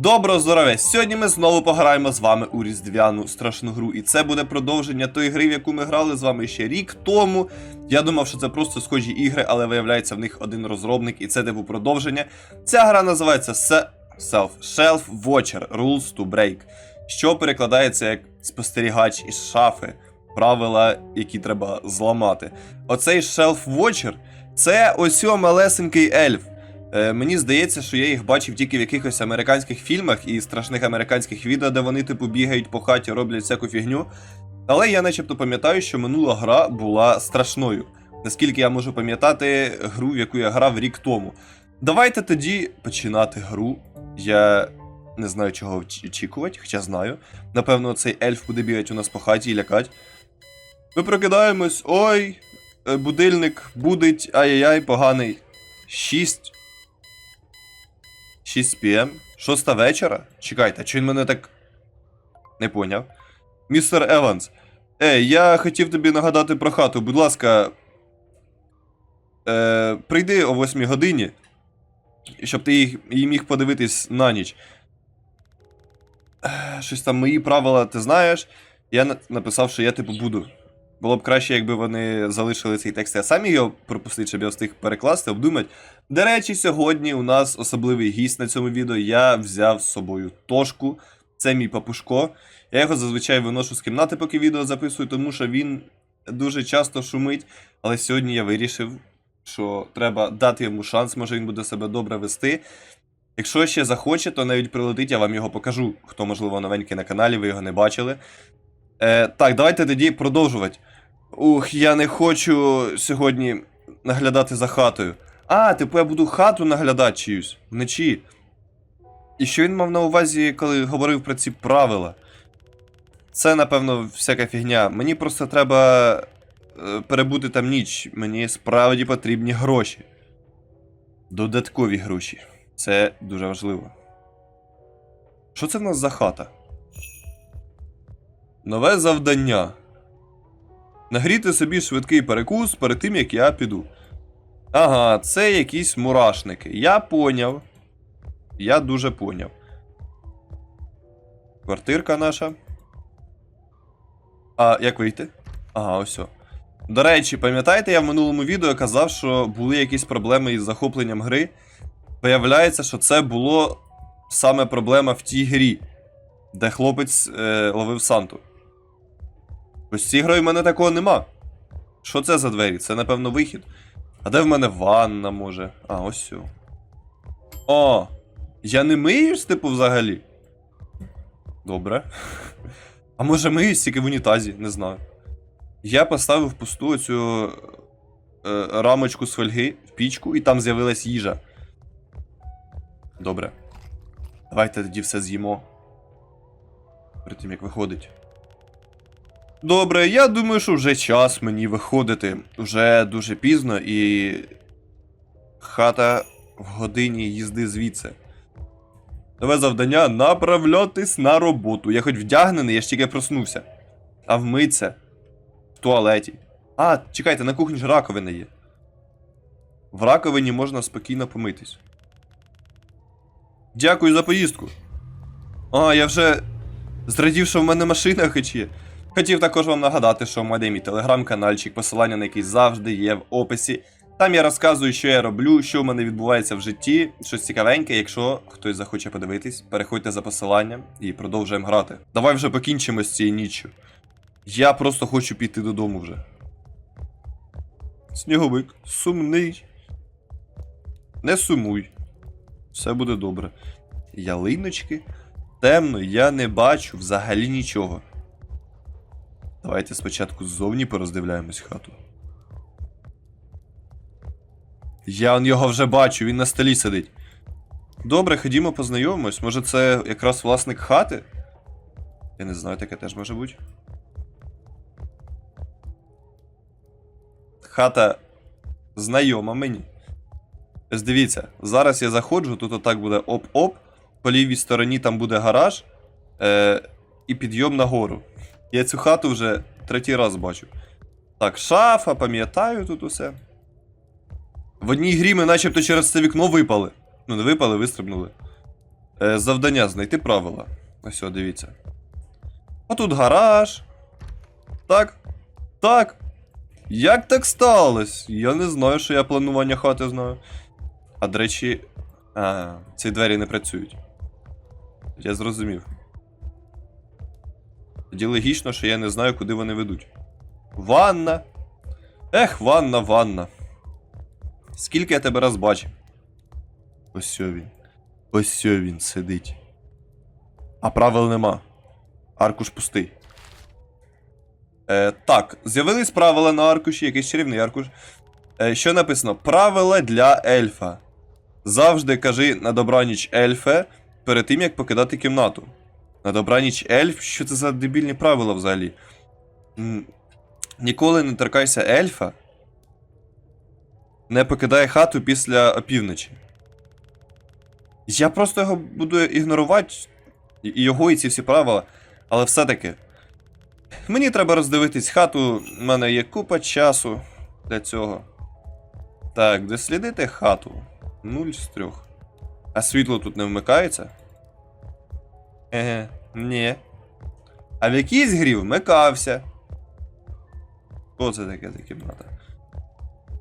Доброго здоров'я! Сьогодні ми знову пограємо з вами у різдвяну страшну гру. І це буде продовження тої гри, в яку ми грали з вами ще рік тому. Я думав, що це просто схожі ігри, але виявляється, в них один розробник, і це типу продовження. Ця гра називається Se- Self Shelf Watcher Rules to Break, що перекладається як спостерігач із шафи, правила, які треба зламати. Оцей Shelf Watcher це ось малесенький ельф. Е, мені здається, що я їх бачив тільки в якихось американських фільмах і страшних американських відео, де вони, типу, бігають по хаті, роблять всяку фігню. Але я начебто пам'ятаю, що минула гра була страшною. Наскільки я можу пам'ятати гру, в яку я грав рік тому. Давайте тоді починати гру. Я не знаю, чого очікувати, хоча знаю. Напевно, цей ельф буде бігати у нас по хаті і лякати. Ми прокидаємось. Ой, е, будильник будить, ай-яй-яй, поганий. 6 6 пм? Шоста вечора? Чекайте, чи він мене так. Не поняв. Містер Еванс. Ей, я хотів тобі нагадати про хату, будь ласка. Е, прийди о 8 годині, щоб ти їх, її міг подивитись на ніч. Е, Щось там мої правила, ти знаєш. Я написав, що я типу буду. Було б краще, якби вони залишили цей текст, а самі його пропустити, щоб я встиг перекласти, обдумати. До речі, сьогодні у нас особливий гість на цьому відео. Я взяв з собою Тошку. Це мій папушко. Я його зазвичай виношу з кімнати, поки відео записую, тому що він дуже часто шумить. Але сьогодні я вирішив, що треба дати йому шанс, може він буде себе добре вести. Якщо ще захоче, то навіть прилетить, я вам його покажу. Хто, можливо, новенький на каналі, ви його не бачили. Е, так, давайте тоді продовжувати. Ух, я не хочу сьогодні наглядати за хатою. А, типу я буду хату наглядати чиюсь вночі. І що він мав на увазі, коли говорив про ці правила? Це, напевно, всяка фігня. Мені просто треба е, перебути там ніч. Мені справді потрібні гроші. Додаткові гроші. Це дуже важливо. Що це в нас за хата? Нове завдання. Нагріти собі швидкий перекус перед тим, як я піду. Ага, це якісь мурашники. Я поняв. Я дуже поняв. Квартирка наша. А як вийти? Ага, ось. До речі, пам'ятаєте, я в минулому відео казав, що були якісь проблеми із захопленням гри. Виявляється, що це було саме проблема в тій грі, де хлопець е, ловив Санту. Ось цією грою в мене такого нема. Що це за двері? Це, напевно, вихід. А де в мене ванна може? А, ось сю. О! Я не миюсь, типу, взагалі. Добре. А може миюсь тільки в унітазі, не знаю. Я поставив пусту цю е, рамочку з фольги в пічку, і там з'явилась їжа. Добре. Давайте тоді все з'їмо. Перед тим як виходить. Добре, я думаю, що вже час мені виходити. Вже дуже пізно і. Хата в годині їзди звідси. Нове завдання направлятись на роботу. Я хоч вдягнений, я ж тільки проснувся. А вмиться в туалеті. А, чекайте, на кухні ж раковина є. В раковині можна спокійно помитись. Дякую за поїздку. А, я вже зрадів, що в мене машина хоч є. Хотів також вам нагадати, що в мене мій телеграм-канальчик, посилання на який завжди є в описі. Там я розказую, що я роблю, що в мене відбувається в житті, щось цікавеньке. Якщо хтось захоче подивитись, переходьте за посиланням і продовжуємо грати. Давай вже покінчимо з цією ніччю. Я просто хочу піти додому вже. Сніговик, сумний. Не сумуй. Все буде добре. Ялиночки. Темно, я не бачу взагалі нічого. Давайте спочатку ззовні пороздивляємось хату. Я його вже бачу, він на столі сидить. Добре, ходімо познайомимось. Може це якраз власник хати? Я не знаю, таке теж може бути. Хата знайома мені. Ось дивіться, зараз я заходжу, тут отак буде оп-оп. По лівій стороні там буде гараж е, і підйом нагору. Я цю хату вже третій раз бачу. Так, шафа, пам'ятаю тут усе. В одній грі ми начебто через це вікно випали. Ну, не випали, вистрибнули. Е, завдання знайти правила. Ось, дивіться. А тут гараж. Так. Так. Як так сталося? Я не знаю, що я планування хати знаю. А до речі. А, ці двері не працюють. Я зрозумів. Тоді логічно, що я не знаю, куди вони ведуть. Ванна. Ех, ванна, ванна. Скільки я тебе раз бачив? Ось він. Ось він сидить. А правил нема. Аркуш пустий. Е, так, з'явились правила на аркуші, якийсь чарівний аркуш. Е, що написано? Правила для ельфа. Завжди кажи на добраніч ельфе перед тим, як покидати кімнату. На добраніч ельф? Що це за дебільні правила взагалі? Ніколи не торкайся ельфа. Не покидай хату після опівночі. Я просто його буду ігнорувати. І його, і ці всі правила. Але все-таки. Мені треба роздивитись хату. У мене є купа часу для цього. Так, дослідити хату. Нуль з трьох. А світло тут не вмикається? Еге, ні. А в якійсь грі вмикався. Що це таке за кімната?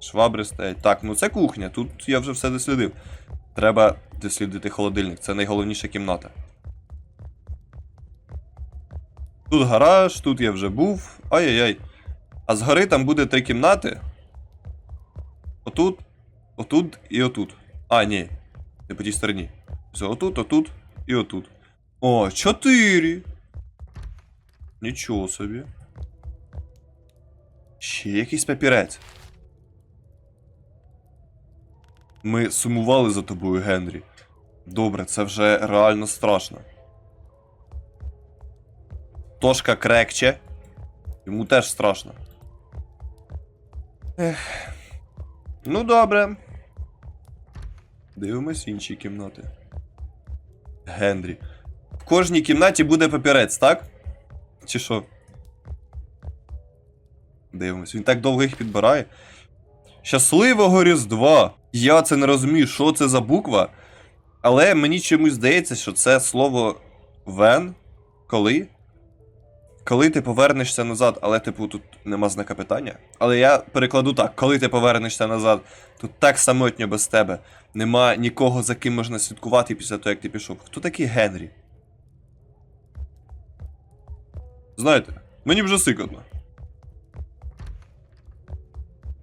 Швабри стоять. Так, ну це кухня. Тут я вже все дослідив. Треба дослідити холодильник. Це найголовніша кімната. Тут гараж, тут я вже був. Ай-яй-яй. А згори там буде три кімнати. Отут, отут і отут. А, ні. Не по тій стороні. Все, отут, отут і отут. О, чотири. Нічого собі. Ще якийсь папірець. Ми сумували за тобою, Генрі. Добре, це вже реально страшно. Тошка крекче. Йому теж страшно. Ех. Ну, добре. Дивимось інші кімнати. Генрі. Кожній кімнаті буде папірець, так? Чи що? Дивимось. Він так довго їх підбирає. Щасливого Різдва! Я це не розумію, що це за буква. Але мені чомусь здається, що це слово Вен. Коли? Коли ти повернешся назад, але, типу, тут нема знака питання. Але я перекладу так: коли ти повернешся назад, тут так самотньо без тебе. Нема нікого, за ким можна слідкувати після того, як ти пішов. Хто такий Генрі? Знаєте, мені вже сикотно.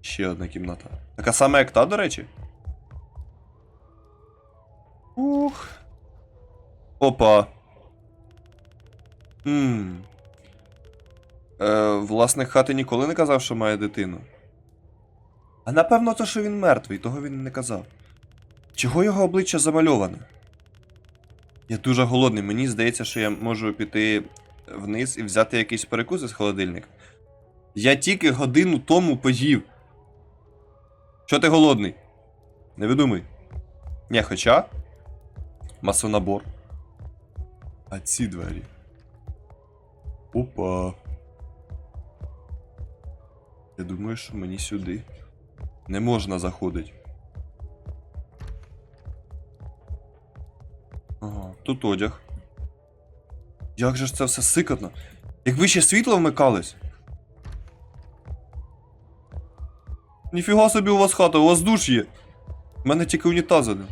Ще одна кімната. Така сама, як та, до речі. Ух. Опа. Ммм. Е, власник хати ніколи не казав, що має дитину. А напевно, то, що він мертвий, того він не казав. Чого його обличчя замальоване? Я дуже голодний, мені здається, що я можу піти вниз і взяти якийсь перекус із холодильника. Я тільки годину тому поїв. Що ти голодний? Не видумай. Ні, хоча. Масонабор. А ці двері. Опа. Я думаю, що мені сюди не можна заходити. Ага, тут одяг. Як же ж це все сикотно? Якби ще світло вмикалось. Ніфіга собі у вас хата, у вас душ є. У мене тільки унітаз один.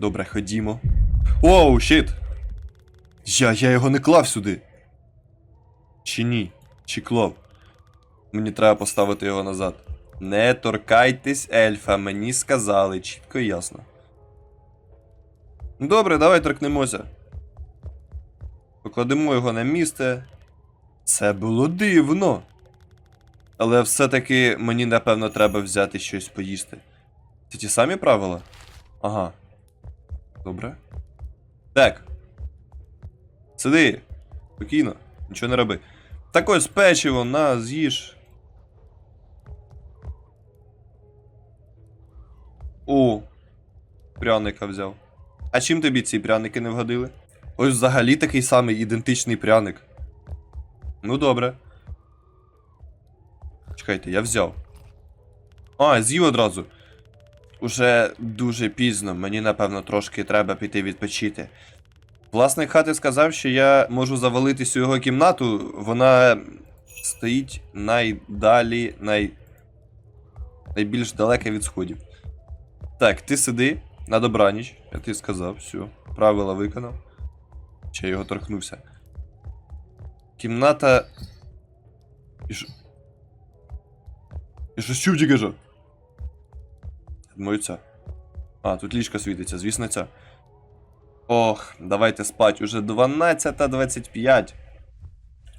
Добре, ходімо. Оу, щит! Я, я його не клав сюди. Чи ні? Чи клав? Мені треба поставити його назад. Не торкайтесь ельфа, мені сказали, чітко і ясно. Добре, давай торкнемося. Покладемо його на місце. Це було дивно. Але все-таки мені, напевно, треба взяти щось поїсти. Це ті самі правила? Ага. Добре. Так. Сиди. Спокійно. Нічого не роби. Так ось печиво, на, з'їж. О, пряника взяв. А чим тобі ці пряники не вгодили? Ось взагалі такий самий ідентичний пряник. Ну добре. Чекайте, я взяв. А, з'їв одразу. Уже дуже пізно, мені напевно трошки треба піти відпочити. Власник хати сказав, що я можу завалитись у його кімнату. Вона стоїть найдалі, най... найбільш далеке від сходів. Так, ти сиди на добраніч, я ти сказав, все, правила виконав. Чи я його торкнувся. Кімната. І що? І що чув тільки? Думаю, ця. А, тут ліжко світиться, звісно, ця. Ох, давайте спать. Уже 12.25.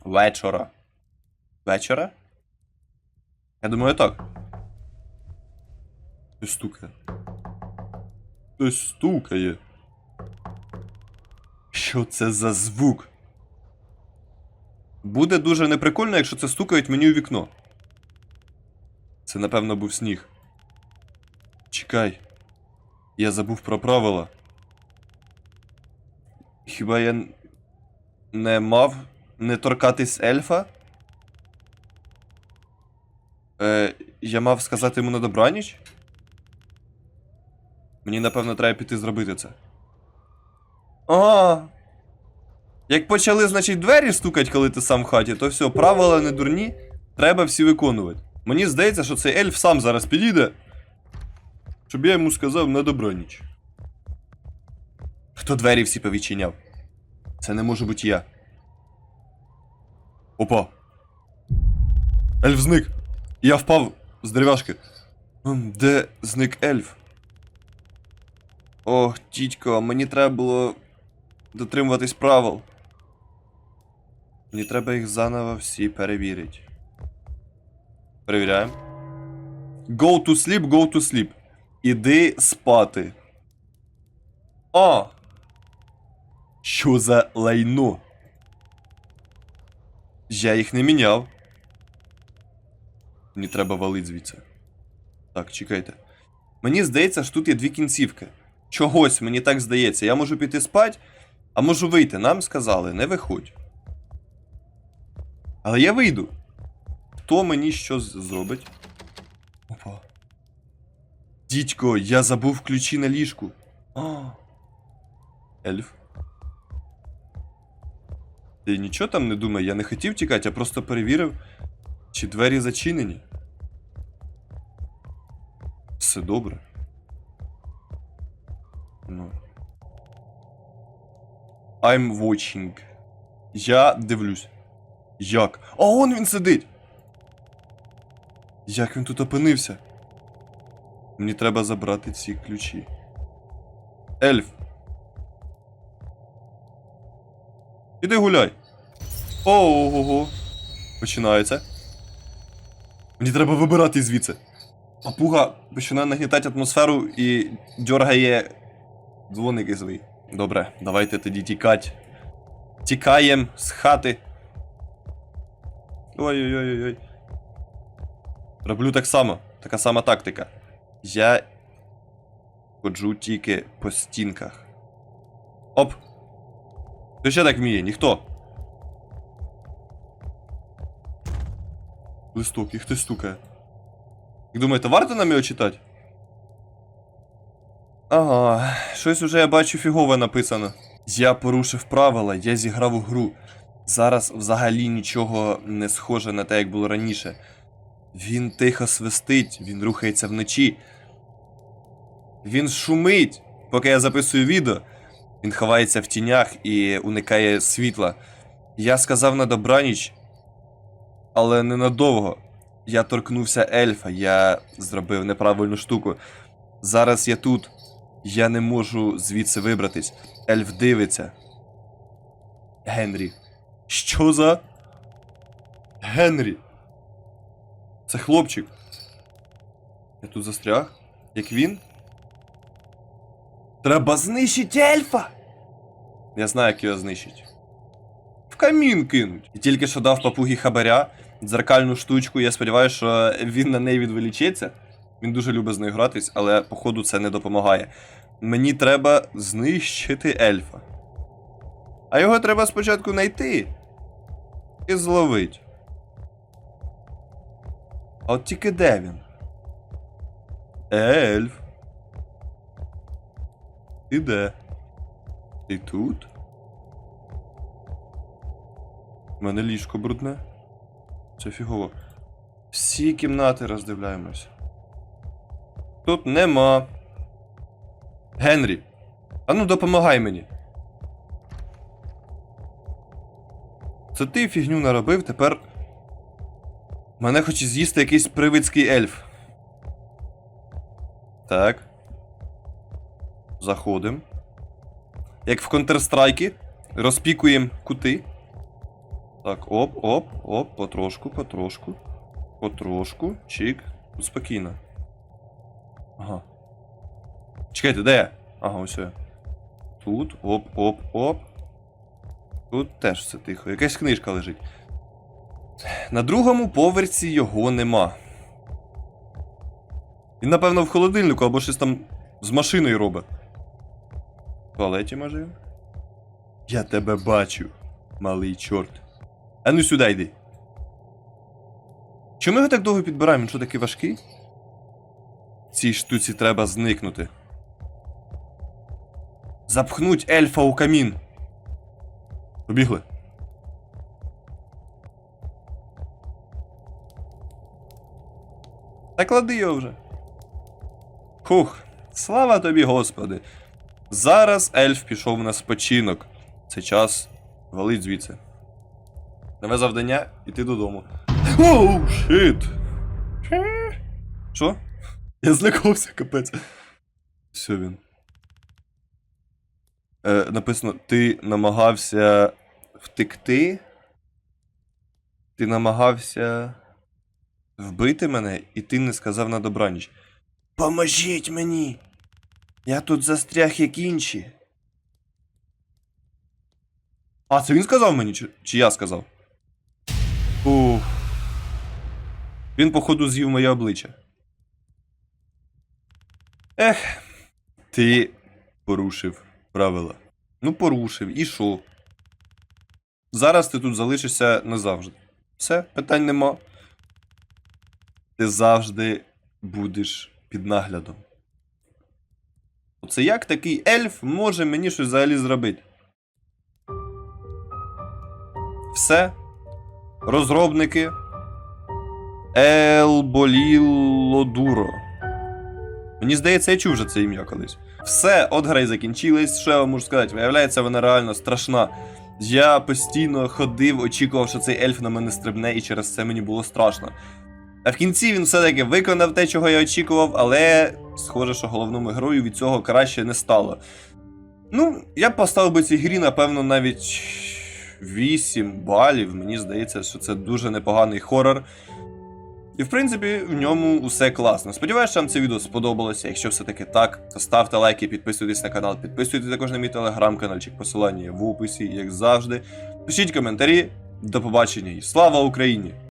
Вечора. Вечора? Я думаю, так. Хтось стукає. Хтось стукає. Що це за звук? Буде дуже неприкольно, якщо це стукають мені у вікно. Це, напевно, був сніг. Чекай. Я забув про правила. Хіба я не мав не торкатись ельфа? Е, я мав сказати йому на добраніч? Мені, напевно, треба піти зробити це. А. Як почали, значить, двері стукать, коли ти сам в хаті, то все, правила не дурні, треба всі виконувати. Мені здається, що цей ельф сам зараз підійде, щоб я йому сказав на добраніч. Хто двері всі повідчиняв? Це не може бути я. Опа. Ельф зник. Я впав з дерев'яшки. Де зник ельф? Ох, тітько, мені треба було дотримуватись правил. Мені треба їх заново всі перевірити. Перевіряємо. Go to sleep, go to sleep. Іди спати. А! Що за лайно? Я їх не міняв. Мені треба валить звідси. Так, чекайте. Мені здається, що тут є дві кінцівки. Чогось мені так здається. Я можу піти спать, а можу вийти. Нам сказали, не виходь. Але я вийду. Хто мені що зробить? Опа. Дідько, я забув ключі на ліжку. А. Ельф. Ти нічого там не думай, я не хотів тікати, я просто перевірив, чи двері зачинені. Все добре. Ну. I'm watching. Я дивлюсь. Як? А он він сидить! Як він тут опинився? Мені треба забрати ці ключі. Ельф. Іди гуляй. Ого. Починається. Мені треба вибирати звідси. Папуга починає нагнітати атмосферу і дьоргає дзвоники свої. Добре, давайте тоді тікать. Тікаєм з хати. Ой-ой-ой-ой. Роблю так само. Така сама тактика. Я ходжу тільки по стінках. Оп! Хто ще так вміє? Ніхто. Листок, і хтось стукає. Як думаєте, варто нам його читати? Ага, щось уже я бачу фігове написано. Я порушив правила, я зіграв у гру. Зараз взагалі нічого не схоже на те, як було раніше. Він тихо свистить, він рухається вночі. Він шумить, поки я записую відео. Він ховається в тінях і уникає світла. Я сказав на добраніч, але ненадовго. Я торкнувся ельфа, я зробив неправильну штуку. Зараз я тут. Я не можу звідси вибратись. Ельф дивиться. Генрі. Що за. Генрі. Це хлопчик. Я тут застряг? Як він? Треба знищити ельфа! Я знаю, як його знищить. В камін кинуть. І тільки що дав папугі хабаря, дзеркальну штучку, я сподіваюся, що він на неї відволічеться. Він дуже любить з нею гратись, але походу це не допомагає. Мені треба знищити ельфа. А його треба спочатку знайти і зловить. А от тільки де він? Ельф. Ти де? Ти тут? У мене ліжко брудне. Це фігово. Всі кімнати роздивляємось. Тут нема. Генрі. А ну допомагай мені. Це ти фігню наробив, тепер. Мене хоче з'їсти якийсь привидський ельф. Так. Заходим. Як в Counter-Strike, розпікуємо кути. Так, оп, оп, оп, потрошку, потрошку. Потрошку. Чик. Тут спокійно. Ага. Чекайте, де я? Ага, ось я. Тут, оп, оп, оп. Тут теж все тихо. Якась книжка лежить. На другому поверсі його нема. Він, напевно, в холодильнику або щось там з машиною робить. В туалеті, може? Я тебе бачу, малий чорт. А ну сюди йди. Чому ми його так довго підбираємо? Він що такий важкий? Цій штуці треба зникнути. Запхнуть ельфа у камін. Побігли. Та клади його вже. Хух, слава тобі, Господи. Зараз ельф пішов на спочинок. Це час валить звідси. Нове завдання іти додому. Оу, шит! Що? Я злякався, капець. Все він. Е, написано: ти намагався втекти. Ти намагався вбити мене, і ти не сказав на добраніч. Поможіть мені! Я тут застряг як інші. А, це він сказав мені, чи, чи я сказав? Ух. Він, походу, з'їв моє обличчя. Ех, ти порушив правила. Ну, порушив, і що? Зараз ти тут залишишся назавжди. Все, питань нема. Ти завжди будеш під наглядом. Оце як такий ельф може мені щось взагалі зробити? Все. Розробники. Елболілодуро. Мені здається, я чув вже це ім'я колись. Все, от гра й закінчилась. Що я вам можу сказати? Виявляється, вона реально страшна. Я постійно ходив, очікував, що цей ельф на мене стрибне, і через це мені було страшно. А в кінці він все-таки виконав те, чого я очікував, але схоже, що головному герою від цього краще не стало. Ну, я б поставив би цій грі, напевно, навіть 8 балів. Мені здається, що це дуже непоганий хорор. І в принципі, в ньому усе класно. Сподіваюся, що вам це відео сподобалося. Якщо все-таки так, то ставте лайки, підписуйтесь на канал, підписуйтесь також на мій телеграм-каналчик, посилання є в описі, як завжди. Пишіть коментарі. До побачення і слава Україні!